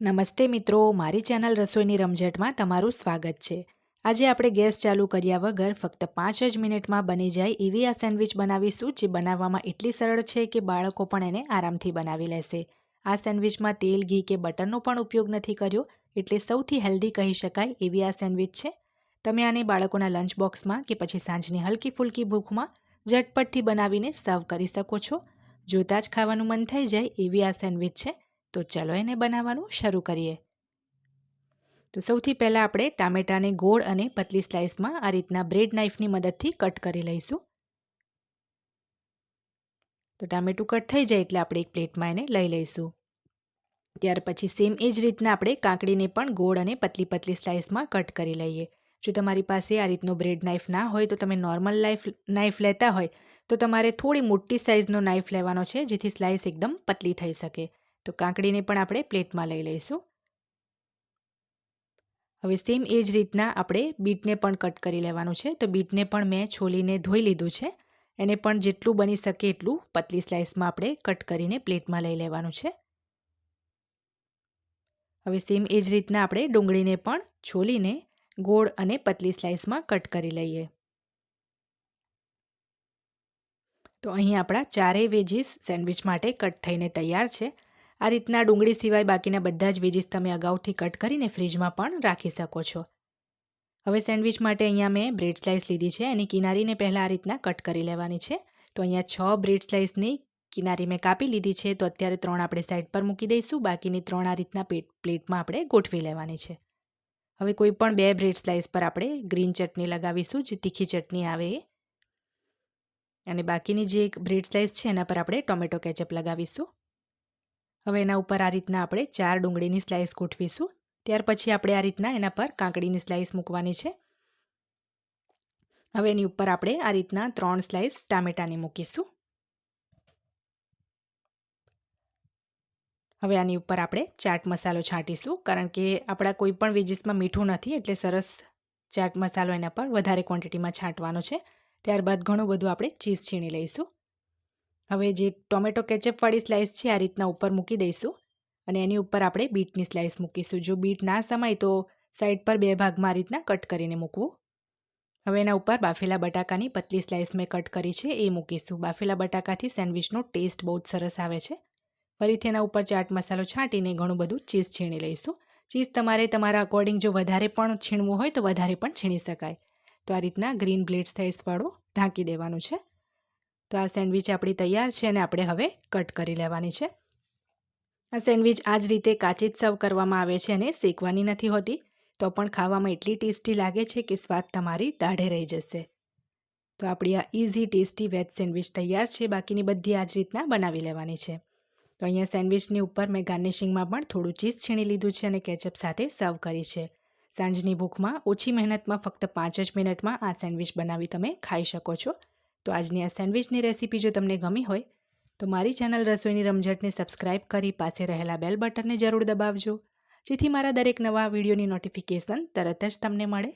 નમસ્તે મિત્રો, મારી ચેનલ રસોઈની રમઝટમાં તમારું સ્વાગત છે. આજે આપણે ગેસ ચાલુ કર્યા વગર ફક્ત પાંચ જ મિનિટમાં બની જાય એવી આ સેન્ડવિચ બનાવીશું જે બનાવવામાં એટલી સરળ છે કે બાળકો પણ એને આરામથી બનાવી લેશે. આ સેન્ડવિચમાં તેલ, ઘી કે બટરનો પણ ઉપયોગ નથી કર્યો, એટલે સૌથી હેલ્ધી કહી શકાય એવી આ સેન્ડવિચ છે. તમે આને બાળકોના લંચ બોક્સમાં કે પછી સાંજની હલકી ફૂલકી ભૂખમાં ઝટપટથી બનાવીને સર્વ કરી શકો છો. જોતાં જ ખાવાનું મન થઈ જાય એવી આ સેન્ડવિચ છે. તો ચલો એને બનાવવાનું શરૂ કરીએ. તો સૌથી પહેલાં આપણે ટામેટાને ગોળ અને પતલી સ્લાઇસમાં આ રીતના બ્રેડ નાઇફની મદદથી કટ કરી લઈશું. તો ટામેટું કટ થઈ જાય એટલે આપણે એક પ્લેટમાં એને લઈ લઈશું. ત્યાર પછી સેમ એ જ રીતના આપણે કાંકડીને પણ ગોળ અને પતલી પતલી સ્લાઇસમાં કટ કરી લઈએ. જો તમારી પાસે આ રીતનો બ્રેડ નાઇફ ના હોય તો તમે નોર્મલ લાઈફ નાઇફ લેતા હોય તો તમારે થોડી મોટી સાઇઝનો નાઇફ લેવાનો છે જેથી સ્લાઇસ એકદમ પતલી થઈ શકે. તો કાંકડીને પણ આપણે પ્લેટમાં લઈ લઈશું. હવે સેમ એ જ રીતના આપણે બીટને પણ કટ કરી લેવાનું છે. તો બીટને પણ મેં છોલીને ધોઈ લીધું છે. એને પણ જેટલું બની શકે એટલું પતલી સ્લાઇસમાં આપણે કટ કરીને પ્લેટમાં લઈ લેવાનું છે. હવે સેમ એ જ રીતના આપણે ડુંગળીને પણ છોલીને ગોળ અને પતલી સ્લાઇસમાં કટ કરી લઈએ. તો અહીં આપણા ચારેય વેજીસ સેન્ડવિચ માટે કટ થઈને તૈયાર છે. આ રીતના ડુંગળી સિવાય બાકીના બધા જ વેજીસ તમે અગાઉથી કટ કરીને ફ્રીજમાં પણ રાખી શકો છો. હવે સેન્ડવિચ માટે અહીંયા મેં બ્રેડ સ્લાઇસ લીધી છે. એની કિનારીને પહેલાં આ રીતના કટ કરી લેવાની છે. તો અહીંયા છ બ્રેડ સ્લાઇસની કિનારી મેં કાપી લીધી છે. તો અત્યારે ત્રણ આપણે સાઈડ પર મૂકી દઈશું. બાકીની ત્રણ આ રીતના પ્લેટમાં આપણે ગોઠવી લેવાની છે. હવે કોઈ પણ બે બ્રેડ સ્લાઇસ પર આપણે ગ્રીન ચટણી લગાવીશું. જે તીખી ચટણી આવે અને બાકીની જે બ્રેડ સ્લાઇસ છે એના પર આપણે ટોમેટો કેચઅપ લગાવીશું. હવે એના ઉપર આ રીતના આપણે ચાર ડુંગળીની સ્લાઇસ ગોઠવીશું. ત્યાર પછી આપણે આ રીતના એના પર કાંકડીની સ્લાઇસ મૂકવાની છે. હવે એની ઉપર આપણે આ રીતના ત્રણ સ્લાઇસ ટામેટાની મૂકીશું. હવે આની ઉપર આપણે ચાટ મસાલો છાંટીશું, કારણ કે આપણા કોઈ પણ વેજીસમાં મીઠું નથી, એટલે સરસ ચાટ મસાલો એના પર વધારે ક્વોન્ટિટીમાં છાંટવાનો છે. ત્યારબાદ ઘણું બધું આપણે ચીઝ છીણી લઈશું. હવે જે ટોમેટો કેચઅપવાળી સ્લાઇસ છે, આ રીતના ઉપર મૂકી દઈશું. અને એની ઉપર આપણે બીટની સ્લાઇસ મૂકીશું. જો બીટ ના સમાય તો સાઈડ પર બે ભાગમાં આ રીતના કટ કરીને મૂકવું. હવે એના ઉપર બાફેલા બટાકાની પતલી સ્લાઇસ મેં કટ કરી છે, એ મૂકીશું. બાફેલા બટાકાથી સેન્ડવિચનો ટેસ્ટ બહુ જ સરસ આવે છે. ફરીથી એના ઉપર ચાટ મસાલો છાંટીને ઘણું બધું ચીઝ છીણી લઈશું. ચીઝ તમારે તમારા અકોર્ડિંગ જો વધારે પણ છીણવું હોય તો વધારે પણ છીણી શકાય. તો આ રીતના ગ્રીન બ્લેડ સ્લાઇસવાળું ઢાંકી દેવાનું છે. તો આ સેન્ડવિચ આપણી તૈયાર છે અને આપણે હવે કટ કરી લેવાની છે. આ સેન્ડવિચ આ જ રીતે કાચી જ સર્વ કરવામાં આવે છે અને શેકવાની નથી હોતી, તો પણ ખાવામાં એટલી ટેસ્ટી લાગે છે કે સ્વાદ તમારી દાઢે રહી જશે. તો આપણી આ ઇઝી ટેસ્ટી વેજ સેન્ડવિચ તૈયાર છે, બાકીની બધી આ જ રીતના બનાવી લેવાની છે. તો અહીંયા સેન્ડવિચની ઉપર મેં ગાર્નિશિંગમાં પણ થોડું ચીઝ છીણી લીધું છે અને કેચઅપ સાથે સર્વ કરી છે. સાંજની ભૂખમાં ઓછી મહેનતમાં ફક્ત પાંચ જ મિનિટમાં આ સેન્ડવિચ બનાવી તમે ખાઈ શકો છો. તો આજની આ સેન્ડવિચની રેસીપી જો તમને ગમી હોય, તો મારી ચેનલ રસોઈની રમઝટને સબસ્ક્રાઇબ કરી પાસે રહેલા બેલ બટનને જરૂર દબાવજો, જેથી મારા દરેક નવા વિડીયોની નોટિફિકેશન તરત જ તમને મળે.